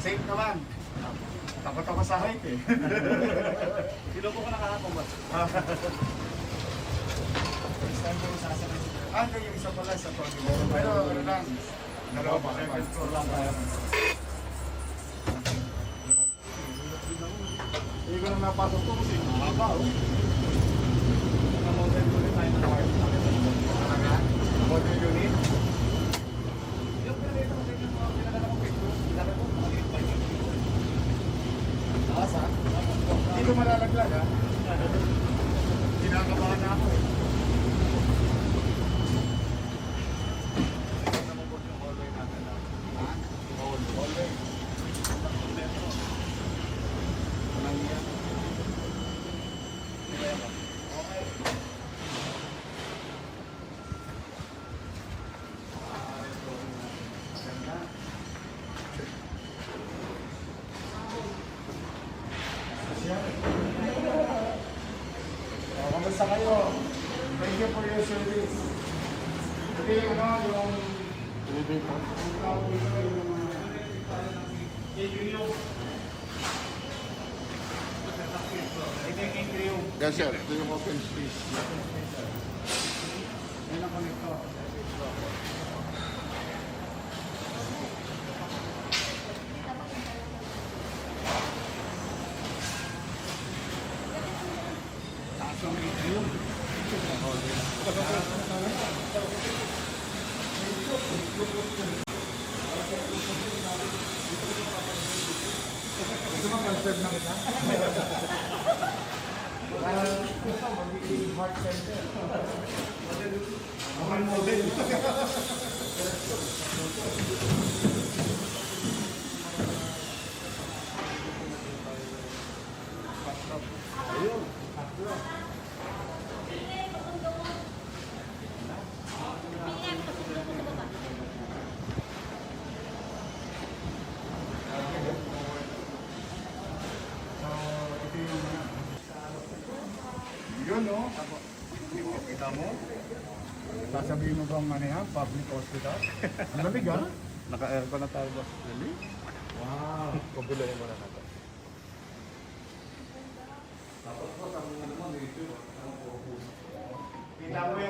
naman. Takot ako sa height eh. Sino po ka nakakapong ba? First time ko. Ah, hindi, yung isa pala sa pag Pero ano lang, dalawa pa. Floor lang kaya. Hindi ko na napasok to kasi mahaba oh. Naka-model ko rin tayo ng wire. Talaga? Model unit? Yung pinakita ko sa inyo mga pinakita ko picture. Laki po, maliit pa yun. Taas ah. Malalaglag ah. Kinakabahan na ako eh. Ito naman po yung hallway natin na. Ha? Hallway. Walang yan. Okay. Ganda. Ayan. Oh, kamusta kayo? Thank you for your service. Ito yung ano, yung... Yung dito, yung... Yung Yes, sir. Ito yung open space. Taas ang entry yung. Gusto mo confirm na kita? Ah, gusto mo, magiging heart center. Ang model. Ayun. tatlo. So, ito yung ano. Yun, no? Kita mo? Sasabihin mo bang ano yan? Public hospital? Ang lamig, ha? Naka-aircon na tayo boss. Lamig? Wow. Pabulayin mo na natin. Kita mo yung ano, yung... Manila Zoo. Manila Zoo.